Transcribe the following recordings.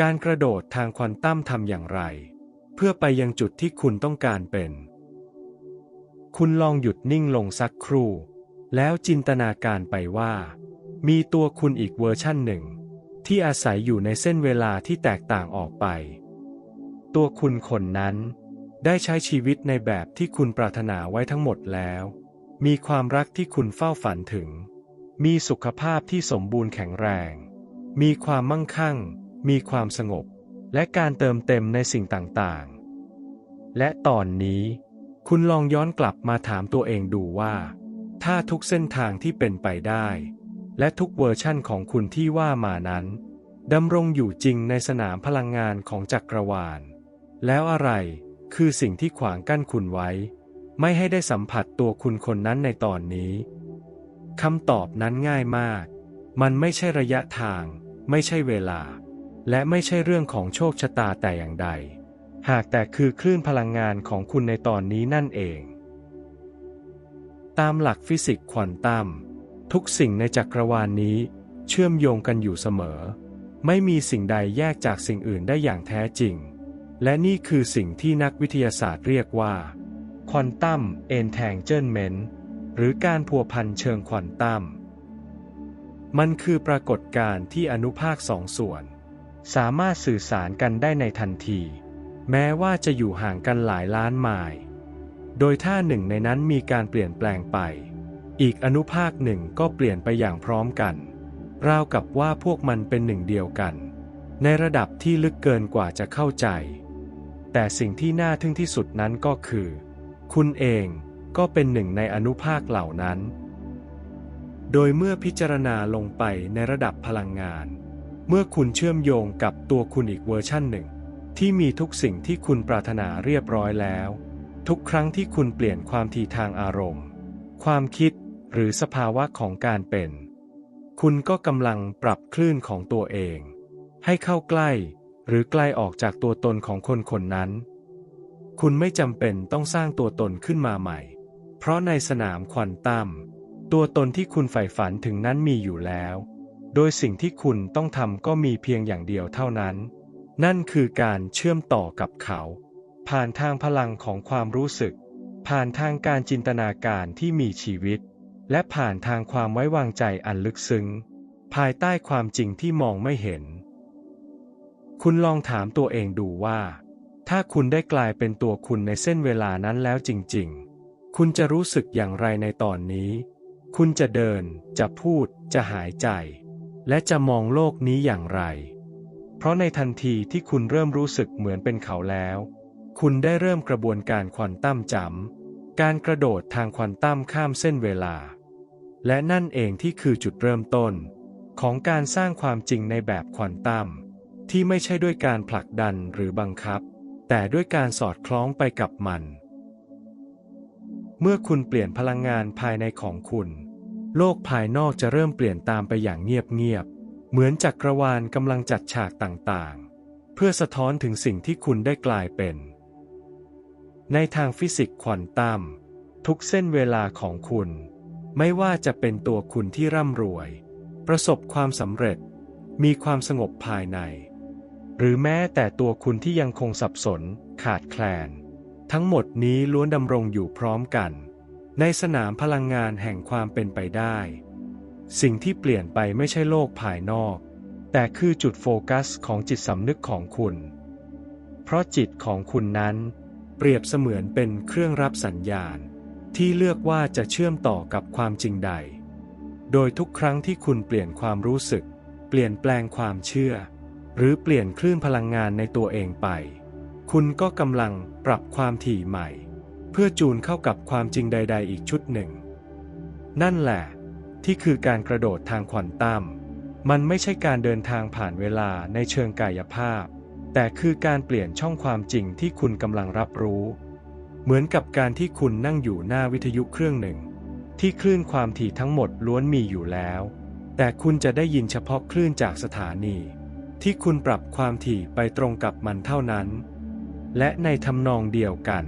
การกระโดดทางควอนตัมทำอย่างไร เพื่อไปยังจุดที่คุณต้องการเป็น คุณลองหยุดนิ่งลงสักครู่ แล้วจินตนาการไปว่า มีตัวคุณอีกเวอร์ชั่นหนึ่ง ที่อาศัยอยู่ในเส้นเวลาที่แตกต่างออกไป ตัวคุณคนนั้น ได้ใช้ชีวิตในแบบที่คุณปรารถนาไว้ทั้งหมดแล้ว มีความรักที่คุณเฝ้าฝันถึง มีสุขภาพที่สมบูรณ์แข็งแรง มีความมั่งคั่ง มีความสงบ และการเติมเต็มในสิ่งต่างๆ และตอนนี้ คุณลองย้อนกลับมาถามตัวเองดูว่า ถ้าทุกเส้นทางที่เป็นไปได้ และทุกเวอร์ชั่นของคุณที่ว่ามานั้นดำรงอยู่จริงในสนามพลังงานของจักรวาล แล้วอะไรคือสิ่งที่ขวางกั้นคุณไว้ ไม่ให้ได้สัมผัสตัวคุณคนนั้นในตอนนี้คำตอบนั้นง่ายมาก มันไม่ใช่ระยะทาง ไม่ใช่เวลา และไม่ใช่เรื่องของโชคชะตาแต่อย่างใด หากแต่คือคลื่นพลังงานของคุณในตอนนี้นั่นเอง ตามหลักฟิสิกส์ควอนตัมทุกสิ่งในจักรวาลนนี้ เชื่อมโยงกันอยู่เสมอ ไม่มีสิ่งใดแยกจากสิ่งอื่นได้อย่างแท้จริง และนี่คือสิ่งที่นักวิทยาศาสตร์เรียกว่าควอนตัมเอนแทงเจิลเมนต์หรือการพัวพันเชิงควอนตัมมันคือปรากฏการณ์ที่อนุภาคสองส่วน สามารถสื่อสารกันได้ในทันที แม้ว่าจะอยู่ห่างกันหลายล้านไมล์โดยถ้าหนึ่งในนั้นมีการเปลี่ยนแปลงไป อีกอนุภาคหนึ่งก็เปลี่ยนไปอย่างพร้อมกัน ราวกับว่าพวกมันเป็นหนึ่งเดียวกัน ในระดับที่ลึกเกินกว่าจะเข้าใจ แต่สิ่งที่น่าทึ่งที่สุดนั้นก็คือ คุณเองก็เป็นหนึ่งในอนุภาคเหล่านั้น โดยเมื่อพิจารณาลงไปในระดับพลังงาน เมื่อคุณเชื่อมโยงกับตัวคุณอีกเวอร์ชั่นหนึ่ง ที่มีทุกสิ่งที่คุณปรารถนาเรียบร้อยแล้ว ทุกครั้งที่คุณเปลี่ยนความถี่ทางอารมณ์ ความคิดหรือสภาวะของการเป็น คุณก็กำลังปรับคลื่นของตัวเอง ให้เข้าใกล้หรือไกลออกจากตัวตนของคนคนนั้น คุณไม่จำเป็นต้องสร้างตัวตนขึ้นมาใหม่ เพราะในสนามควอนตั้มตัวตนที่คุณใฝ่ฝันถึงนั้นมีอยู่แล้ว โดยสิ่งที่คุณต้องทำก็มีเพียงอย่างเดียวเท่านั้น นั่นคือการเชื่อมต่อกับเขา ผ่านทางพลังของความรู้สึก ผ่านทางการจินตนาการที่มีชีวิต และผ่านทางความไว้วางใจอันลึกซึ้ง ภายใต้ความจริงที่มองไม่เห็น คุณลองถามตัวเองดูว่า ถ้าคุณได้กลายเป็นตัวคุณในเส้นเวลานั้นแล้วจริง ๆ คุณจะรู้สึกอย่างไรในตอนนี้ คุณจะเดิน จะพูด จะหายใจ และจะมองโลกนี้อย่างไร เพราะในทันทีที่คุณเริ่มรู้สึกเหมือนเป็นเขาแล้ว คุณได้เริ่มกระบวนการควอนตัมจำการกระโดดทางควอนตัมข้ามเส้นเวลา และนั่นเองที่คือจุดเริ่มต้น ของการสร้างความจริงในแบบควอนตัมที่ไม่ใช่ด้วยการผลักดันหรือบังคับ แต่ด้วยการสอดคล้องไปกับมัน เมื่อคุณเปลี่ยนพลังงานภายในของคุณ โลกภายนอกจะเริ่มเปลี่ยนตามไปอย่างเงียบๆ เหมือนจักรวาลกำลังจัดฉากต่างๆ เพื่อสะท้อนถึงสิ่งที่คุณได้กลายเป็น ในทางฟิสิกส์ควอนตัมทุกเส้นเวลาของคุณ ไม่ว่าจะเป็นตัวคุณที่ร่ำรวย ประสบความสำเร็จ มีความสงบภายใน หรือแม้แต่ตัวคุณที่ยังคงสับสน ขาดแคลน ทั้งหมดนี้ล้วนดำรงอยู่พร้อมกัน ในสนามพลังงานแห่งความเป็นไปได้ สิ่งที่เปลี่ยนไปไม่ใช่โลกภายนอก แต่คือจุดโฟกัสของจิตสำนึกของคุณ เพราะจิตของคุณนั้น เปรียบเสมือนเป็นเครื่องรับสัญญาณ ที่เลือกว่าจะเชื่อมต่อกับความจริงใด โดยทุกครั้งที่คุณเปลี่ยนความรู้สึก เปลี่ยนแปลงความเชื่อ หรือเปลี่ยนคลื่นพลังงานในตัวเองไป คุณก็กำลังปรับความถี่ใหม่ เพื่อจูนเข้ากับความจริงใด ๆ อีกชุดหนึ่ง นั่นแหละ ที่คือการกระโดดทางควอนตัมมันไม่ใช่การเดินทางผ่านเวลาในเชิงกายภาพ แต่คือการเปลี่ยนช่องความจริงที่คุณกำลังรับรู้ เหมือนกับการที่คุณนั่งอยู่หน้าวิทยุเครื่องหนึ่ง ที่คลื่นความถี่ทั้งหมดล้วนมีอยู่แล้ว แต่คุณจะได้ยินเฉพาะคลื่นจากสถานี ที่คุณปรับความถี่ไปตรงกับมันเท่านั้น และในทำนองเดียวกัน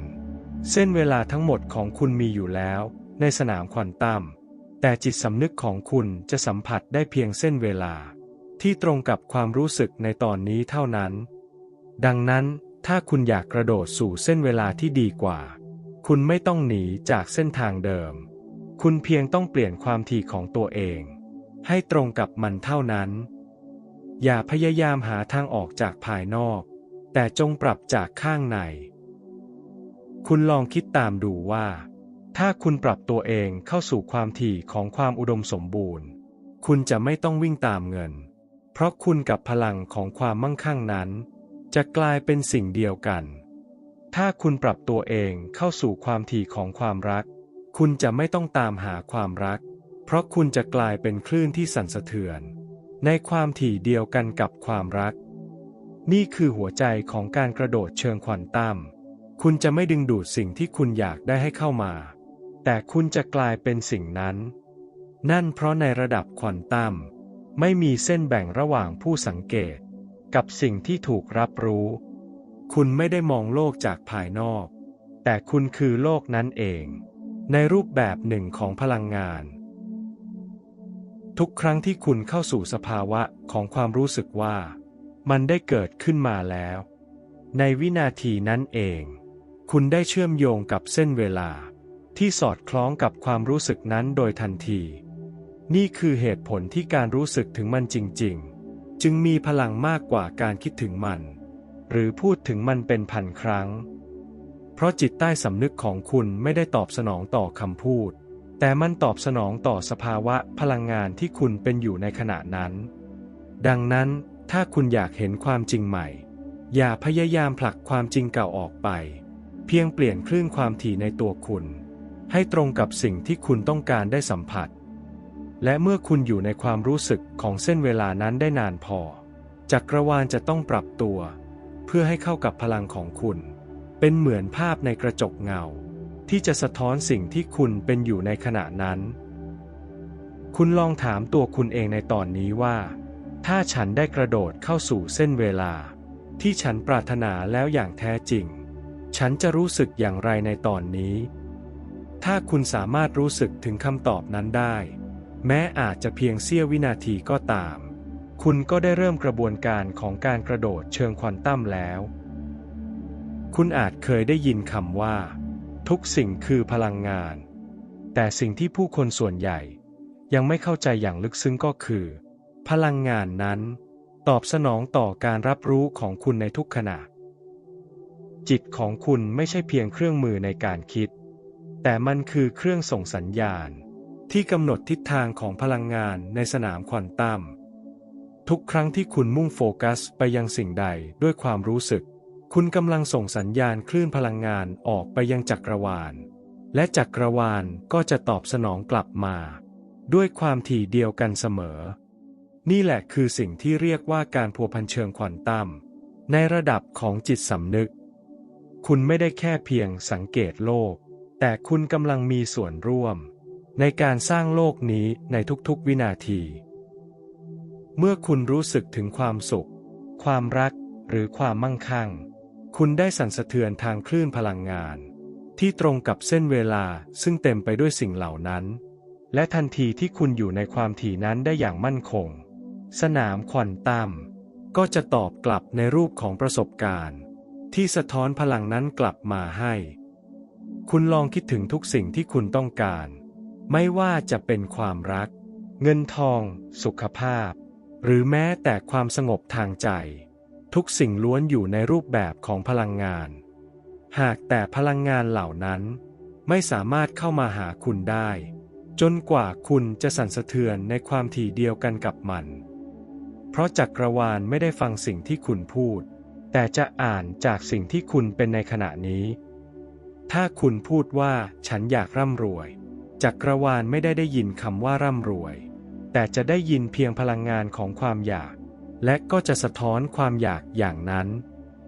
เส้นเวลาทั้งหมดของคุณมีอยู่แล้ว ในสนามควอนตัม แต่จิตสำนึกของคุณจะสัมผัสได้เพียงเส้นเวลา ที่ตรงกับความรู้สึกในตอนนี้เท่านั้น ดังนั้นถ้าคุณอยากกระโดดสู่เส้นเวลาที่ดีกว่า คุณไม่ต้องหนีจากเส้นทางเดิม คุณเพียงต้องเปลี่ยนความถี่ของตัวเอง ให้ตรงกับมันเท่านั้น อย่าพยายามหาทางออกจากภายนอก แต่จงปรับจากข้างใน คุณลองคิดตามดูว่า ถ้าคุณปรับตัวเองเข้าสู่ความถี่ของความอุดมสมบูรณ์ คุณจะไม่ต้องวิ่งตามเงิน เพราะคุณกับพลังของความมั่งคั่งนั้น จะกลายเป็นสิ่งเดียวกัน ถ้าคุณปรับตัวเองเข้าสู่ความถี่ของความรัก คุณจะไม่ต้องตามหาความรัก เพราะคุณจะกลายเป็นคลื่นที่สั่นสะเทือน ในความถี่เดียวกันกับความรัก นี่คือหัวใจของการกระโดดเชิงควอนตัม คุณจะไม่ดึงดูดสิ่งที่คุณอยากได้ให้เข้ามา แต่คุณจะกลายเป็นสิ่งนั้น นั่นเพราะในระดับควอนตัมไม่มีเส้นแบ่งระหว่างผู้สังเกต กับสิ่งที่ถูกรับรู้ คุณไม่ได้มองโลกจากภายนอก แต่คุณคือโลกนั้นเอง ในรูปแบบหนึ่งของพลังงาน ทุกครั้งที่คุณเข้าสู่สภาวะของความรู้สึกว่า มันได้เกิดขึ้นมาแล้ว ในวินาทีนั้นเอง คุณได้เชื่อมโยงกับเส้นเวลา ที่สอดคล้องกับความรู้สึกนั้นโดยทันที นี่คือเหตุผลที่การรู้สึกถึงมันจริง ๆ จึงมีพลังมากกว่าการคิดถึงมัน หรือพูดถึงมันเป็นพันครั้ง เพราะจิตใต้สำนึกของคุณไม่ได้ตอบสนองต่อคำพูด แต่มันตอบสนองต่อสภาวะพลังงานที่คุณเป็นอยู่ในขณะนั้น ดังนั้นถ้าคุณอยากเห็นความจริงใหม่ อย่าพยายามผลักความจริงเก่าออกไป เพียงเปลี่ยนคลื่นความถี่ในตัวคุณ ให้ตรงกับสิ่งที่คุณต้องการได้สัมผัส และเมื่อคุณอยู่ในความรู้สึกของเส้นเวลานั้นได้นานพอ จักรวาลจะต้องปรับตัว เพื่อให้เข้ากับพลังของคุณ เป็นเหมือนภาพในกระจกเงา ที่จะสะท้อนสิ่งที่คุณเป็นอยู่ในขณะนั้น คุณลองถามตัวคุณเองในตอนนี้ว่า ถ้าฉันได้กระโดดเข้าสู่เส้นเวลา ที่ฉันปรารถนาแล้วอย่างแท้จริง ฉันจะรู้สึกอย่างไรในตอนนี้ ถ้าคุณสามารถรู้สึกถึงคำตอบนั้นได้ แม้อาจจะเพียงเสี้ยววินาทีก็ตาม คุณก็ได้เริ่มกระบวนการของการกระโดดเชิงควอนตัมแล้ว คุณอาจเคยได้ยินคำว่า ทุกสิ่งคือพลังงาน แต่สิ่งที่ผู้คนส่วนใหญ่ ยังไม่เข้าใจอย่างลึกซึ้งก็คือ พลังงานนั้น ตอบสนองต่อการรับรู้ของคุณในทุกขณะ จิตของคุณไม่ใช่เพียงเครื่องมือในการคิด แต่มันคือเครื่องส่งสัญญาณ ที่กำหนดทิศทางของพลังงานในสนามควอนตัมทุกครั้งที่คุณมุ่งโฟกัสไปยังสิ่งใดด้วยความรู้สึก คุณกำลังส่งสัญญาณคลื่นพลังงานออกไปยังจักรวาล และจักรวาลก็จะตอบสนองกลับมา ด้วยความถี่เดียวกันเสมอ นี่แหละคือสิ่งที่เรียกว่าการพัวพันเชิงควอนตัมในระดับของจิตสำนึก คุณไม่ได้แค่เพียงสังเกตโลก แต่คุณกำลังมีส่วนร่วม ในการสร้างโลกนี้ในทุกๆวินาที เมื่อคุณรู้สึกถึงความสุข ความรักหรือความมั่งคั่ง คุณได้สั่นสะเทือนทางคลื่นพลังงาน ที่ตรงกับเส้นเวลาซึ่งเต็มไปด้วยสิ่งเหล่านั้น และทันทีที่คุณอยู่ในความถี่นั้นได้อย่างมั่นคง สนามควอนตัมก็จะตอบกลับในรูปของประสบการณ์ ที่สะท้อนพลังนั้นกลับมาให้ คุณลองคิดถึงทุกสิ่งที่คุณต้องการ ไม่ว่าจะเป็นความรัก เงินทอง สุขภาพ หรือแม้แต่ความสงบทางใจ ทุกสิ่งล้วนอยู่ในรูปแบบของพลังงาน หากแต่พลังงานเหล่านั้น ไม่สามารถเข้ามาหาคุณได้ จนกว่าคุณจะสั่นสะเทือนในความถี่เดียวกันกับมัน เพราะจักรวาลไม่ได้ฟังสิ่งที่คุณพูด แต่จะอ่านจากสิ่งที่คุณเป็นในขณะนี้ ถ้าคุณพูดว่าฉันอยากร่ำรวย จักรวาลไม่ได้ได้ยินคำว่าร่ำรวย แต่จะได้ยินเพียงพลังงานของความอยาก และก็จะสะท้อนความอยากอย่างนั้น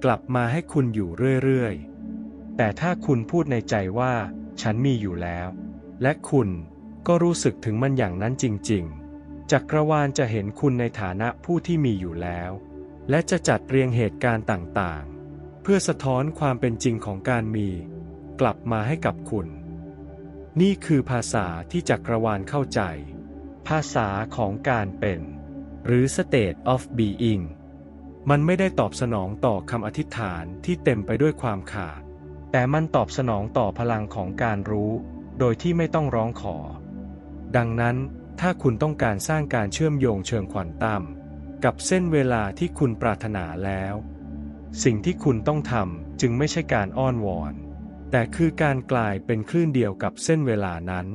กลับมาให้คุณอยู่เรื่อยๆ แต่ถ้าคุณพูดในใจว่า ฉันมีอยู่แล้ว และคุณก็รู้สึกถึงมันอย่างนั้นจริง ๆ จักรวาลจะเห็นคุณในฐานะผู้ที่มีอยู่แล้ว และจะจัดเรียงเหตุการณ์ต่างๆ เพื่อสะท้อนความเป็นจริงของการมี กลับมาให้กับคุณ นี่คือภาษาที่จักรวาลเข้าใจ ภาษาของการเป็น หรือ state of being มันไม่ได้ตอบสนองต่อคำอธิษฐานที่เต็มไปด้วยความขาด แต่มันตอบสนองต่อพลังของการรู้ โดยที่ไม่ต้องร้องขอ ดังนั้นถ้าคุณต้องการสร้างการเชื่อมโยงเชิงควอนตัม กับเส้นเวลาที่คุณปรารถนาแล้ว สิ่งที่คุณต้องทำจึงไม่ใช่การอ้อนวอน แต่คือการกลายเป็นคลื่นเดียวกับเส้นเวลานั้น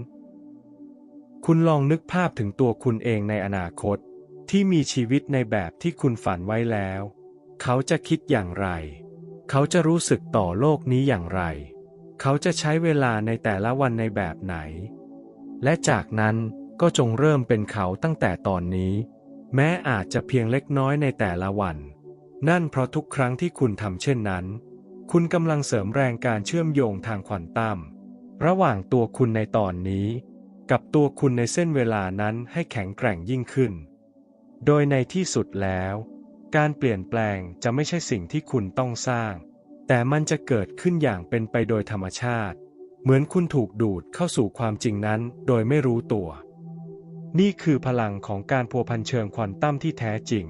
คุณลองนึกภาพถึงตัวคุณเองในอนาคต ที่มีชีวิตในแบบที่คุณฝันไว้แล้ว เขาจะคิดอย่างไร เขาจะรู้สึกต่อโลกนี้อย่างไร เขาจะใช้เวลาในแต่ละวันในแบบไหน และจากนั้นก็จงเริ่มเป็นเขาตั้งแต่ตอนนี้ แม้อาจจะเพียงเล็กน้อยในแต่ละวัน นั่นเพราะทุกครั้งที่คุณทำเช่นนั้น คุณกำลังเสริมแรงการเชื่อมโยงทางควอนตัมระหว่างตัวคุณในตอนนี้ กับตัวคุณในเส้นเวลานั้นให้แข็งแกร่งยิ่งขึ้น โดยในที่สุดแล้ว การเปลี่ยนแปลงจะไม่ใช่สิ่งที่คุณต้องสร้าง แต่มันจะเกิดขึ้นอย่างเป็นไปโดยธรรมชาติ เหมือนคุณถูกดูดเข้าสู่ความจริงนั้นโดยไม่รู้ตัว นี่คือพลังของการพัวพันเชิงควอนตัมที่แท้จริง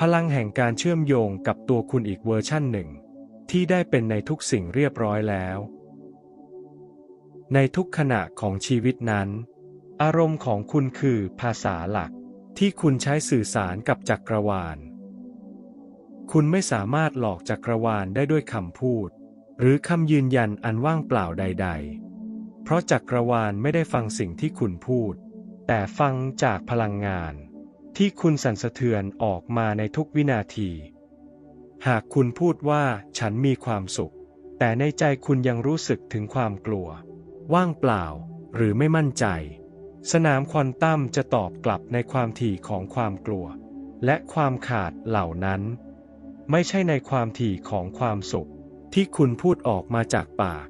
พลังแห่งการเชื่อมโยงกับตัวคุณอีกเวอร์ชั่นหนึ่ง ที่ได้เป็นในทุกสิ่งเรียบร้อยแล้ว ในทุกขณะของชีวิตนั้น อารมณ์ของคุณคือภาษาหลักที่คุณใช้สื่อสารกับจักรวาล คุณไม่สามารถหลอกจักรวาลได้ด้วยคำพูด หรือคำยืนยันอันว่างเปล่าใด ๆ เพราะจักรวาลไม่ได้ฟังสิ่งที่คุณพูด แต่ฟังจากพลังงาน ที่คุณสั่นสะเทือนออกมาในทุกวินาที หากคุณพูดว่าฉันมีความสุข แต่ในใจคุณยังรู้สึกถึงความกลัว ว่างเปล่าหรือไม่มั่นใจ สนามควอนตัมจะตอบกลับในความถี่ของความกลัว และความขาดเหล่านั้น ไม่ใช่ในความถี่ของความสุขที่คุณพูดออกมาจากปาก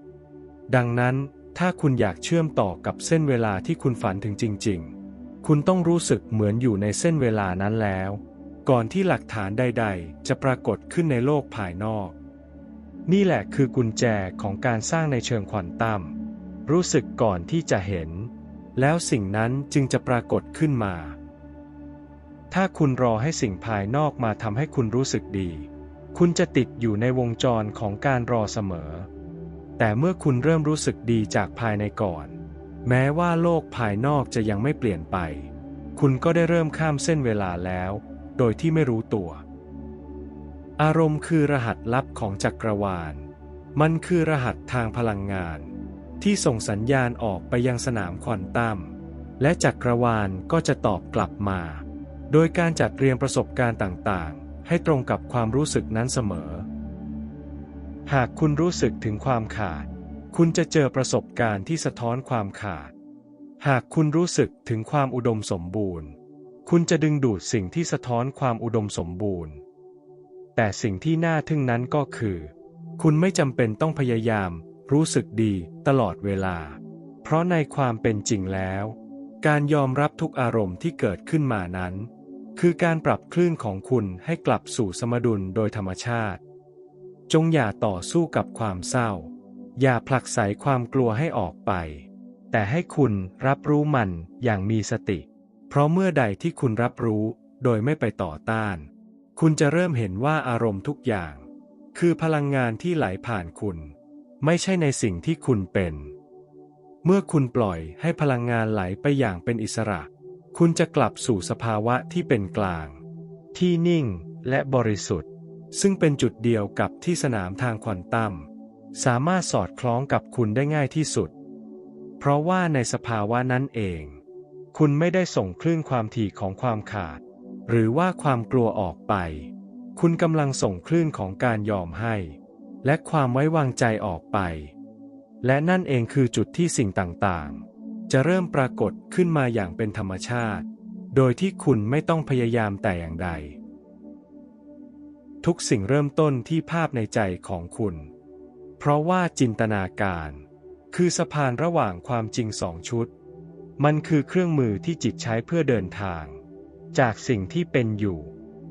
ดังนั้น ถ้าคุณอยากเชื่อมต่อกับเส้นเวลาที่คุณฝันถึงจริง ๆ คุณต้องรู้สึกเหมือนอยู่ในเส้นเวลานั้นแล้ว ก่อนที่หลักฐานใด ๆ จะปรากฏขึ้นในโลกภายนอก นี่แหละคือกุญแจของการสร้างในเชิงควอนตัมรู้สึกก่อนที่จะเห็น แล้วสิ่งนั้นจึงจะปรากฏขึ้นมา ถ้าคุณรอให้สิ่งภายนอกมาทำให้คุณรู้สึกดี คุณจะติดอยู่ในวงจรของการรอเสมอ แต่เมื่อคุณเริ่มรู้สึกดีจากภายในก่อน แม้ว่าโลกภายนอกจะยังไม่เปลี่ยนไป คุณก็ได้เริ่มข้ามเส้นเวลาแล้ว โดยที่ไม่รู้ตัว อารมณ์คือรหัสลับของจักรวาล มันคือรหัสทางพลังงาน ที่ส่งสัญญาณออกไปยังสนามควอนตัมและจักรวาลก็จะตอบกลับมา โดยการจัดเรียงประสบการณ์ต่างๆ ให้ตรงกับความรู้สึกนั้นเสมอ หากคุณรู้สึกถึงความขาด คุณจะเจอประสบการณ์ที่สะท้อนความขาด หากคุณรู้สึกถึงความอุดมสมบูรณ์ คุณจะดึงดูดสิ่งที่สะท้อนความอุดมสมบูรณ์ แต่สิ่งที่น่าทึ่งนั้นก็คือ คุณไม่จำเป็นต้องพยายาม รู้สึกดีตลอดเวลา เพราะในความเป็นจริงแล้ว การยอมรับทุกอารมณ์ที่เกิดขึ้นมานั้น คือการปรับคลื่นของคุณให้กลับสู่สมดุลโดยธรรมชาติ จงอย่าต่อสู้กับความเศร้า อย่าผลักไสความกลัวให้ออกไป แต่ให้คุณรับรู้มันอย่างมีสติ เพราะเมื่อใดที่คุณรับรู้โดยไม่ไปต่อต้าน คุณจะเริ่มเห็นว่าอารมณ์ทุกอย่าง คือพลังงานที่ไหลผ่านคุณ ไม่ใช่ในสิ่งที่คุณเป็น เมื่อคุณปล่อยให้พลังงานไหลไปอย่างเป็นอิสระ คุณจะกลับสู่สภาวะที่เป็นกลาง ที่นิ่งและบริสุทธิ์ ซึ่งเป็นจุดเดียวกับที่สนามทางควอนตัม สามารถสอดคล้องกับคุณได้ง่ายที่สุด เพราะว่าในสภาวะนั้นเอง คุณไม่ได้ส่งคลื่นความถี่ของความขาด หรือว่าความกลัวออกไป คุณกำลังส่งคลื่นของการยอมให้ และความไว้วางใจออกไป และนั่นเองคือจุดที่สิ่งต่างๆ จะเริ่มปรากฏขึ้นมาอย่างเป็นธรรมชาติ โดยที่คุณไม่ต้องพยายามแต่อย่างใด ทุกสิ่งเริ่มต้นที่ภาพในใจของคุณ เพราะว่าจินตนาการ คือสะพานระหว่างความจริงสองชุด มันคือเครื่องมือที่จิตใช้เพื่อเดินทาง จากสิ่งที่เป็นอยู่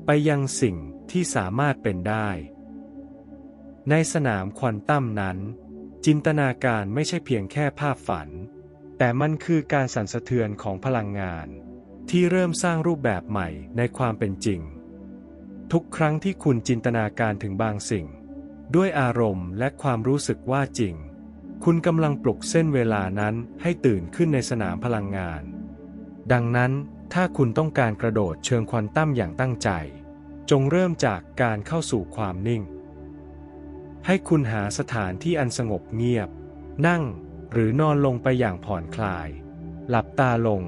ไปยังสิ่งที่สามารถเป็นได้ ในสนามควอนตัมนั้น จินตนาการไม่ใช่เพียงแค่ภาพฝัน แต่มันคือการสั่นสะเทือนของพลังงาน ที่เริ่มสร้างรูปแบบใหม่ในความเป็นจริง ทุกครั้งที่คุณจินตนาการถึงบางสิ่ง ด้วยอารมณ์และความรู้สึกว่าจริง คุณกำลังปลุกเส้นเวลานั้นให้ตื่นขึ้นในสนามพลังงาน ดังนั้นถ้าคุณต้องการกระโดดเชิงควอนตัมอย่างตั้งใจ จงเริ่มจากการเข้าสู่ความนิ่ง ให้คุณหาสถานที่อันสงบเงียบ นั่งหรือนอนลงไปอย่างผ่อนคลาย หลับตาลง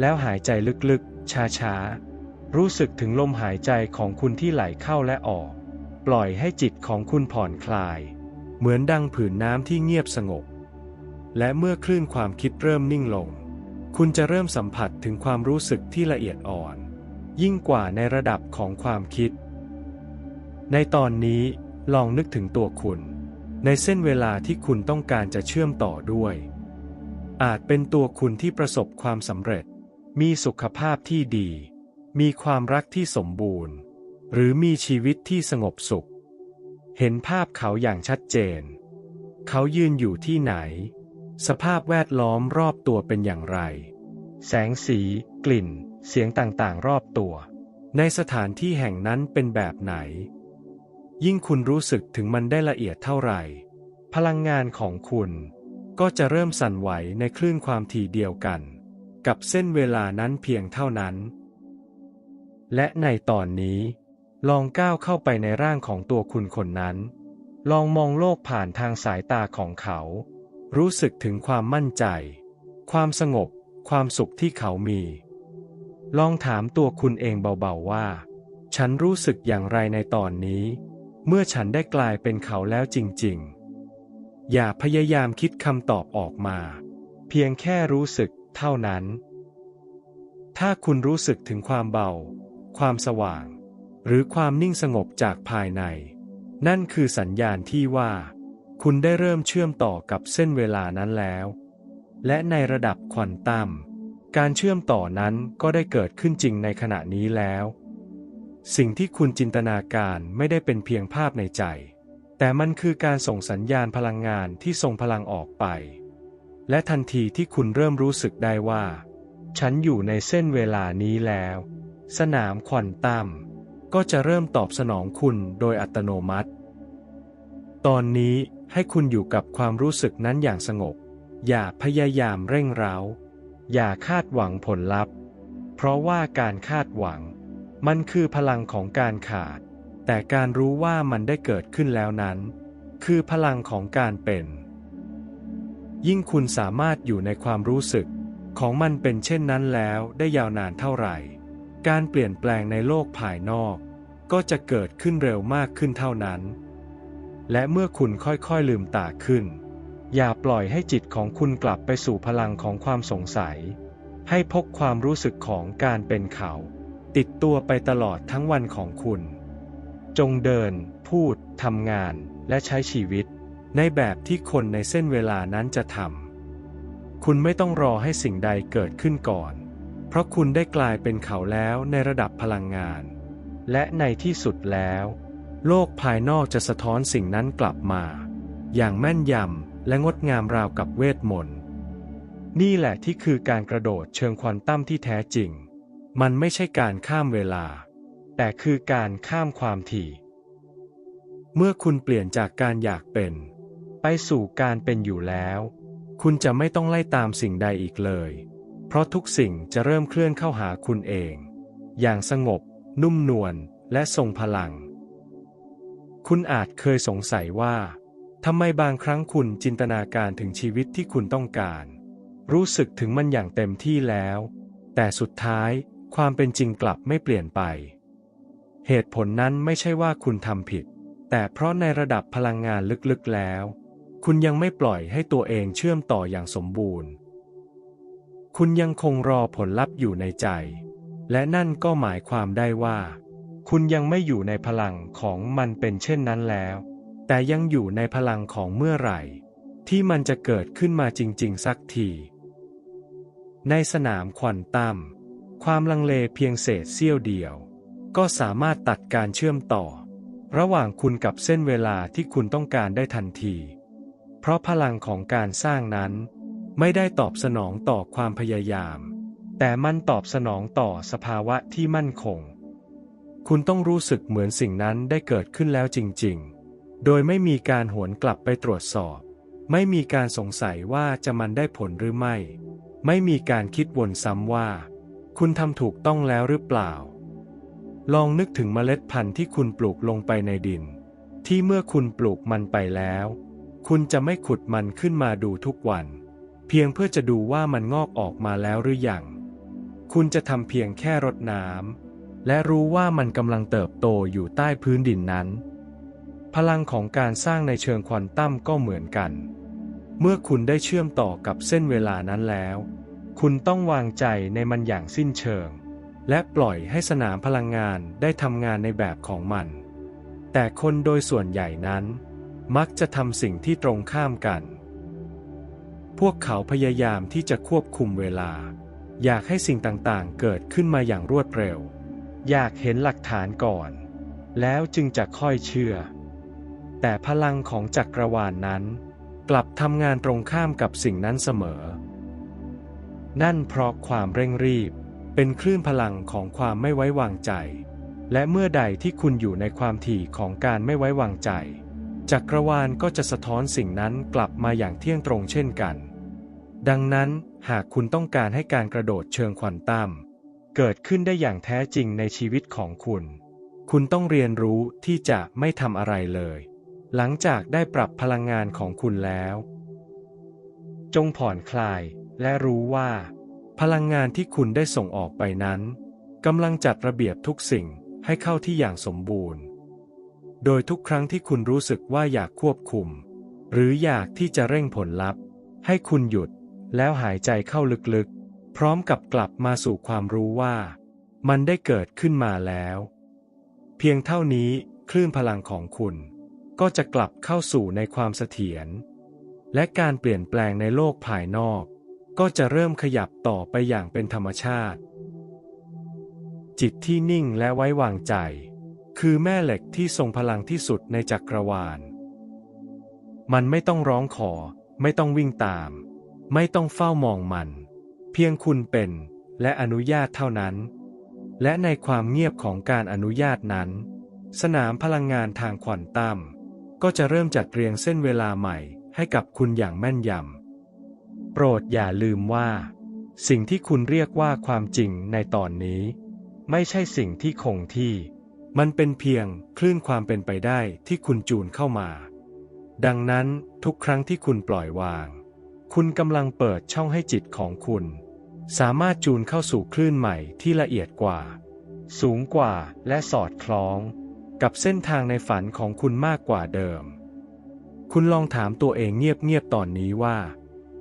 แล้วหายใจลึกๆ ช้าๆ รู้สึกถึงลมหายใจของคุณที่ไหลเข้าและออก ปล่อยให้จิตของคุณผ่อนคลาย เหมือนดังผืนน้ำที่เงียบสงบ และเมื่อคลื่นความคิดเริ่มนิ่งลง คุณจะเริ่มสัมผัสถึงความรู้สึกที่ละเอียดอ่อน ยิ่งกว่าในระดับของความคิด ในตอนนี้ลองนึกถึงตัวคุณ ในเส้นเวลาที่คุณต้องการจะเชื่อมต่อด้วย อาจเป็นตัวคุณที่ประสบความสำเร็จ มีสุขภาพที่ดี มีความรักที่สมบูรณ์ หรือมีชีวิตที่สงบสุข เห็นภาพเขาอย่างชัดเจน เขายืนอยู่ที่ไหน สภาพแวดล้อมรอบตัวเป็นอย่างไร แสงสี กลิ่น เสียงต่างๆ รอบตัว ในสถานที่แห่งนั้นเป็นแบบไหน ยิ่งคุณรู้สึกถึงมันได้ละเอียดเท่าไหร่ พลังงานของคุณก็จะเริ่มสั่นไหวในคลื่นความถี่เดียวกัน กับเส้นเวลานั้นเพียงเท่านั้น และในตอนนี้ ลองก้าวเข้าไปในร่างของตัวคุณคนนั้น ลองมองโลกผ่านทางสายตาของเขา รู้สึกถึงความมั่นใจ ความสงบ ความสุขที่เขามี ลองถามตัวคุณเองเบาๆว่า ฉันรู้สึกอย่างไรในตอนนี้ เมื่อฉันได้กลายเป็นเขาแล้วจริงๆ อย่าพยายามคิดคำตอบออกมา เพียงแค่รู้สึกเท่านั้น ถ้าคุณรู้สึกถึงความเบา ความสว่าง หรือความนิ่งสงบจากภายใน นั่นคือสัญญาณที่ว่า คุณได้เริ่มเชื่อมต่อกับเส้นเวลานั้นแล้ว และในระดับควอนตัมการเชื่อมต่อนั้นก็ได้เกิดขึ้นจริงในขณะนี้แล้ว สิ่งที่คุณจินตนาการไม่ได้เป็นเพียงภาพในใจ แต่มันคือการส่งสัญญาณพลังงานที่ส่งพลังออกไป และทันทีที่คุณเริ่มรู้สึกได้ว่า ฉันอยู่ในเส้นเวลานี้แล้ว สนามควอนตัมก็จะเริ่มตอบสนองคุณโดยอัตโนมัติ ตอนนี้ให้คุณอยู่กับความรู้สึกนั้นอย่างสงบ อย่าพยายามเร่งร้าอย่าคาดหวังผลลัพธ์ เพราะว่าการคาดหวัง มันคือพลังของการขาด แต่การรู้ว่ามันได้เกิดขึ้นแล้วนั้น คือพลังของการเป็น ยิ่งคุณสามารถอยู่ในความรู้สึกของมันเป็นเช่นนั้นแล้วได้ยาวนานเท่าไหร่ การเปลี่ยนแปลงในโลกภายนอก ก็จะเกิดขึ้นเร็วมากขึ้นเท่านั้น และเมื่อคุณค่อยๆลืมตาขึ้น อย่าปล่อยให้จิตของคุณกลับไปสู่พลังของความสงสัย ให้พกความรู้สึกของการเป็นเขา ติดตัวไปตลอดทั้งวันของคุณ จงเดิน พูดทำงาน และใช้ชีวิต ในแบบที่คนในเส้นเวลานั้นจะทำคุณไม่ต้องรอให้สิ่งใดเกิดขึ้นก่อน เพราะคุณได้กลายเป็นเขาแล้วในระดับพลังงาน และในที่สุดแล้ว โลกภายนอกจะสะท้อนสิ่งนั้นกลับมา อย่างแม่นยำและงดงามราวกับเวทมนต์นี่แหละที่คือการกระโดดเชิงควอนตัมที่แท้จริง มันไม่ใช่การข้ามเวลา แต่คือการข้ามความถี่ เมื่อคุณเปลี่ยนจากการอยากเป็น ไปสู่การเป็นอยู่แล้ว คุณจะไม่ต้องไล่ตามสิ่งใดอีกเลย เพราะทุกสิ่งจะเริ่มเคลื่อนเข้าหาคุณเอง อย่างสงบ นุ่มนวลและทรงพลัง คุณอาจเคยสงสัยว่าทำไมบางครั้งคุณจินตนาการถึงชีวิตที่คุณต้องการ รู้สึกถึงมันอย่างเต็มที่แล้ว แต่สุดท้ายความเป็นจริงกลับไม่เปลี่ยนไป เหตุผลนั้นไม่ใช่ว่าคุณทำผิด แต่เพราะในระดับพลังงานลึกๆแล้ว คุณยังไม่ปล่อยให้ตัวเองเชื่อมต่ออย่างสมบูรณ์ คุณยังคงรอผลลัพธ์อยู่ในใจ และนั่นก็หมายความได้ว่า คุณยังไม่อยู่ในพลังของมันเป็นเช่นนั้นแล้ว แต่ยังอยู่ในพลังของเมื่อไหร่ ที่มันจะเกิดขึ้นมาจริง ๆ สักที ในสนามควอนตัมความลังเลเพียงเศษเสี้ยวเดียว ก็สามารถตัดการเชื่อมต่อ ระหว่างคุณกับเส้นเวลาที่คุณต้องการได้ทันที เพราะพลังของการสร้างนั้น ไม่ได้ตอบสนองต่อความพยายาม แต่มันตอบสนองต่อสภาวะที่มั่นคง คุณต้องรู้สึกเหมือนสิ่งนั้นได้เกิดขึ้นแล้วจริง ๆ โดยไม่มีการหวนกลับไปตรวจสอบ ไม่มีการสงสัยว่าจะมันได้ผลหรือไม่ ไม่มีการคิดวนซ้ำว่า คุณทำถูกต้องแล้วหรือเปล่า ลองนึกถึงเมล็ดพันธุ์ที่คุณปลูกลงไปในดิน ที่เมื่อคุณปลูกมันไปแล้ว คุณจะไม่ขุดมันขึ้นมาดูทุกวัน พียงเพื่อจะดูว่ามันงอกออกมาแล้วหรือยัง คุณจะทำเพียงแค่รดน้ำและรู้ว่ามันกำลังเติบโตอยู่ใต้พื้นดินนั้น พลังของการสร้างในเชิงควอนตัมก็เหมือนกัน เมื่อคุณได้เชื่อมต่อกับเส้นเวลานั้นแล้ว คุณต้องวางใจในมันอย่างสิ้นเชิง และปล่อยให้สนามพลังงานได้ทำงานในแบบของมัน แต่คนโดยส่วนใหญ่นั้น มักจะทำสิ่งที่ตรงข้ามกัน พวกเขาพยายามที่จะควบคุมเวลา อยากให้สิ่งต่างๆ เกิดขึ้นมาอย่างรวดเร็ว อยากเห็นหลักฐานก่อน แล้วจึงจะค่อยเชื่อ แต่พลังของจักรวาลนนั้น กลับทำงานตรงข้ามกับสิ่งนั้นเสมอ นั่นเพราะความเร่งรีบเป็นคลื่นพลังของความไม่ไว้วางใจ และเมื่อใดที่คุณอยู่ในความถี่ของการไม่ไว้วางใจ จักรวาลก็จะสะท้อนสิ่งนั้นกลับมาอย่างเที่ยงตรงเช่นกัน ดังนั้นหากคุณต้องการให้การกระโดดเชิงควอนตัมเกิดขึ้นได้อย่างแท้จริงในชีวิตของคุณ คุณต้องเรียนรู้ที่จะไม่ทำอะไรเลย หลังจากได้ปรับพลังงานของคุณแล้ว จงผ่อนคลายและรู้ว่า พลังงานที่คุณได้ส่งออกไปนั้นกำลังจัดระเบียบทุกสิ่งให้เข้าที่อย่างสมบูรณ์ โดยทุกครั้งที่คุณรู้สึกว่าอยากควบคุม หรืออยากที่จะเร่งผลลัพธ์ ให้คุณหยุดแล้วหายใจเข้าลึกๆ พร้อมกับกลับมาสู่ความรู้ว่า มันได้เกิดขึ้นมาแล้ว เพียงเท่านี้คลื่นพลังของคุณ ก็จะกลับเข้าสู่ในความเสถียรและการเปลี่ยนแปลงในโลกภายนอก ก็จะเริ่มขยับต่อไปอย่างเป็นธรรมชาติ จิตที่นิ่งและไว้วางใจ คือแม่เหล็กที่ทรงพลังที่สุดในจักรวาล มันไม่ต้องร้องขอ ไม่ต้องวิ่งตาม ไม่ต้องเฝ้ามองมัน เพียงคุณเป็นและอนุญาตเท่านั้น และในความเงียบของการอนุญาตนั้น สนามพลังงานทางควอนตัมก็จะเริ่มจัดเรียงเส้นเวลาใหม่ให้กับคุณอย่างแม่นยำ โปรดอย่าลืมว่า สิ่งที่คุณเรียกว่าความจริงในตอนนี้ ไม่ใช่สิ่งที่คงที่ มันเป็นเพียงคลื่นความเป็นไปได้ที่คุณจูนเข้ามา ดังนั้นทุกครั้งที่คุณปล่อยวาง คุณกำลังเปิดช่องให้จิตของคุณ สามารถจูนเข้าสู่คลื่นใหม่ที่ละเอียดกว่า สูงกว่าและสอดคล้อง กับเส้นทางในฝันของคุณมากกว่าเดิม คุณลองถามตัวเองเงียบๆตอนนี้ว่า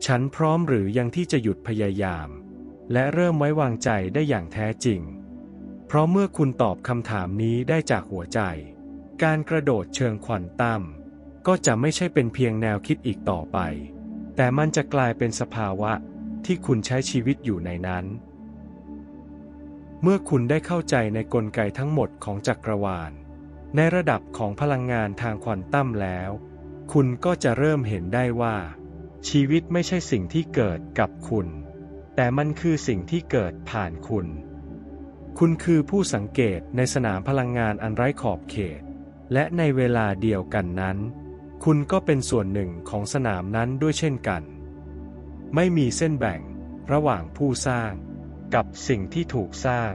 ฉันพร้อมหรือยังที่จะหยุดพยายาม และเริ่มไว้วางใจได้อย่างแท้จริง เพราะเมื่อคุณตอบคำถามนี้ได้จากหัวใจ การกระโดดเชิงควอนตัมก็จะไม่ใช่เป็นเพียงแนวคิดอีกต่อไป แต่มันจะกลายเป็นสภาวะที่คุณใช้ชีวิตอยู่ในนั้น เมื่อคุณได้เข้าใจในกลไกทั้งหมดของจักรวาล ในระดับของพลังงานทางควอนตัมแล้ว คุณก็จะเริ่มเห็นได้ว่า ชีวิตไม่ใช่สิ่งที่เกิดกับคุณ แต่มันคือสิ่งที่เกิดผ่านคุณ คุณคือผู้สังเกตในสนามพลังงานอันไร้ขอบเขต และในเวลาเดียวกันนั้น คุณก็เป็นส่วนหนึ่งของสนามนั้นด้วยเช่นกัน ไม่มีเส้นแบ่งระหว่างผู้สร้างกับสิ่งที่ถูกสร้าง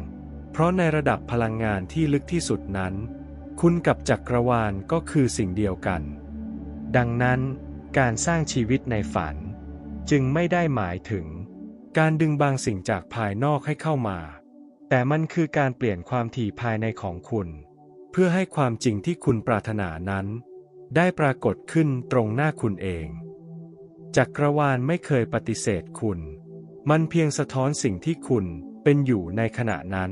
เพราะในระดับพลังงานที่ลึกที่สุดนั้น คุณกับจักรวาลก็คือสิ่งเดียวกัน ดังนั้นการสร้างชีวิตในฝัน จึงไม่ได้หมายถึง การดึงบางสิ่งจากภายนอกให้เข้ามา แต่มันคือการเปลี่ยนความถี่ภายในของคุณ เพื่อให้ความจริงที่คุณปรารถนานั้น ได้ปรากฏขึ้นตรงหน้าคุณเอง จักรวาลไม่เคยปฏิเสธคุณ มันเพียงสะท้อนสิ่งที่คุณเป็นอยู่ในขณะนั้น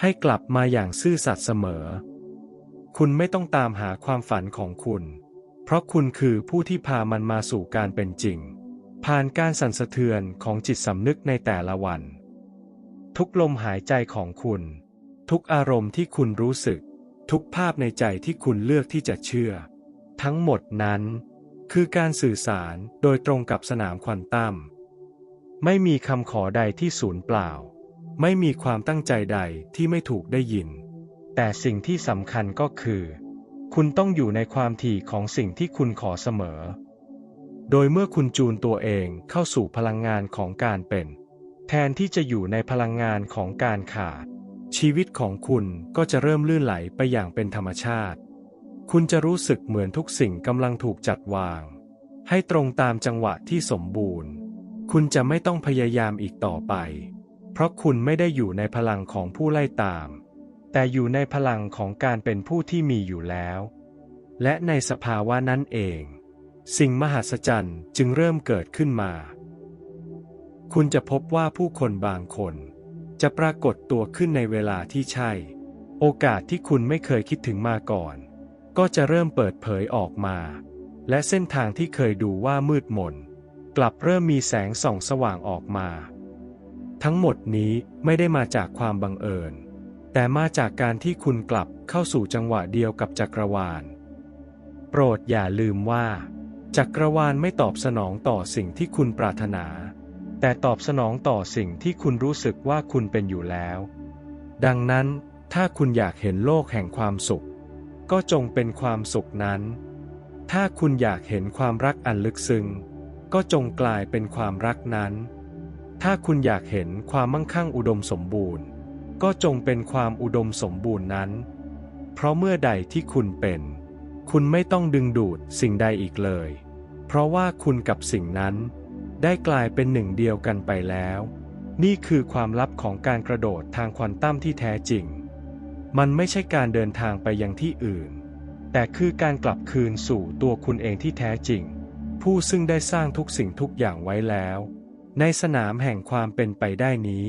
ให้กลับมาอย่างซื่อสัตย์เสมอ คุณไม่ต้องตามหาความฝันของคุณ เพราะคุณคือผู้ที่พามันมาสู่การเป็นจริง ผ่านการสั่นสะเทือนของจิตสำนึกในแต่ละวัน ทุกลมหายใจของคุณ ทุกอารมณ์ที่คุณรู้สึก ทุกภาพในใจที่คุณเลือกที่จะเชื่อ ทั้งหมดนั้น คือการสื่อสารโดยตรงกับสนามควอนตัมไม่มีคำขอใดที่สูญเปล่า ไม่มีความตั้งใจใดที่ไม่ถูกได้ยิน แต่สิ่งที่สำคัญก็คือ คุณต้องอยู่ในความถี่ของสิ่งที่คุณขอเสมอ โดยเมื่อคุณจูนตัวเองเข้าสู่พลังงานของการเป็น แทนที่จะอยู่ในพลังงานของการขาด ชีวิตของคุณก็จะเริ่มลื่นไหลไปอย่างเป็นธรรมชาติ คุณจะรู้สึกเหมือนทุกสิ่งกำลังถูกจัดวาง ให้ตรงตามจังหวะที่สมบูรณ์ คุณจะไม่ต้องพยายามอีกต่อไป เพราะคุณไม่ได้อยู่ในพลังของผู้ไล่ตาม แต่อยู่ในพลังของการเป็นผู้ที่มีอยู่แล้ว และในสภาวะนั้นเอง สิ่งมหัศจรรย์จึงเริ่มเกิดขึ้นมา คุณจะพบว่าผู้คนบางคน จะปรากฏตัวขึ้นในเวลาที่ใช่ โอกาสที่คุณไม่เคยคิดถึงมาก่อน ก็จะเริ่มเปิดเผยออกมา และเส้นทางที่เคยดูว่ามืดมน กลับเริ่มมีแสงส่องสว่างออกมา ทั้งหมดนี้ไม่ได้มาจากความบังเอิญ แต่มาจากการที่คุณกลับเข้าสู่จังหวะเดียวกับจักรวาล โปรดอย่าลืมว่า จักรวาลไม่ตอบสนองต่อสิ่งที่คุณปรารถนา แต่ตอบสนองต่อสิ่งที่คุณรู้สึกว่าคุณเป็นอยู่แล้ว ดังนั้น ถ้าคุณอยากเห็นโลกแห่งความสุข ก็จงเป็นความสุขนั้น ถ้าคุณอยากเห็นความรักอันลึกซึ้ง ก็จงกลายเป็นความรักนั้น ถ้าคุณอยากเห็นความมั่งคั่งอุดมสมบูรณ์ ก็จงเป็นความอุดมสมบูรณ์นั้น เพราะเมื่อใดที่คุณเป็น คุณไม่ต้องดึงดูดสิ่งใดอีกเลย เพราะว่าคุณกับสิ่งนั้น ได้กลายเป็นหนึ่งเดียวกันไปแล้ว นี่คือความลับของการกระโดดทางควอนตัมที่แท้จริง มันไม่ใช่การเดินทางไปยังที่อื่น แต่คือการกลับคืนสู่ตัวคุณเองที่แท้จริง ผู้ซึ่งได้สร้างทุกสิ่งทุกอย่างไว้แล้ว ในสนามแห่งความเป็นไปได้นี้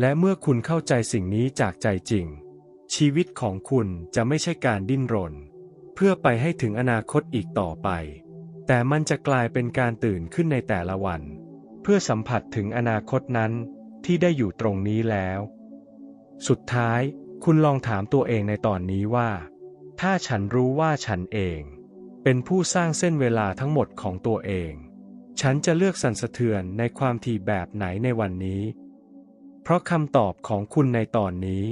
และเมื่อคุณเข้าใจสิ่งนี้จากใจจริง ชีวิตของคุณจะไม่ใช่การดิ้นรน เพื่อไปให้ถึงอนาคตอีกต่อไป แต่มันจะกลายเป็นการตื่นขึ้นในแต่ละวัน เพื่อสัมผัสถึงอนาคตนั้นที่ได้อยู่ตรงนี้แล้ว สุดท้ายคุณลองถามตัวเองในตอนนี้ว่า ถ้าฉันรู้ว่าฉันเอง เป็นผู้สร้างเส้นเวลาทั้งหมดของตัวเอง ฉันจะเลือกสั่นสะเทือนในความถี่แบบไหนในวันนี้ เพราะคำตอบของคุณในตอนนี้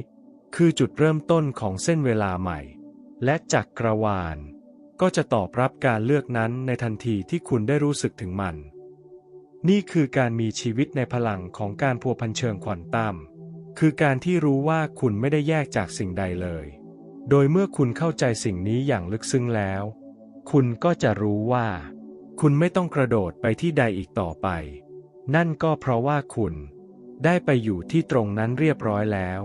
คือจุดเริ่มต้นของเส้นเวลาใหม่ และจักกรวาล ก็จะตอบรับการเลือกนั้นในทันทีที่คุณได้รู้สึกถึงมัน นี่คือการมีชีวิตในพลังของการพัวพันเชิงควอนตัมคือการที่รู้ว่าคุณไม่ได้แยกจากสิ่งใดเลย โดยเมื่อคุณเข้าใจสิ่งนี้อย่างลึกซึ้งแล้ว คุณก็จะรู้ว่า คุณไม่ต้องกระโดดไปที่ใดอีกต่อไป นั่นก็เพราะว่าคุณ ได้ไปอยู่ที่ตรงนั้นเรียบร้อยแล้ว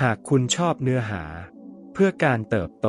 หากคุณชอบเนื้อหา เพื่อการเติบโต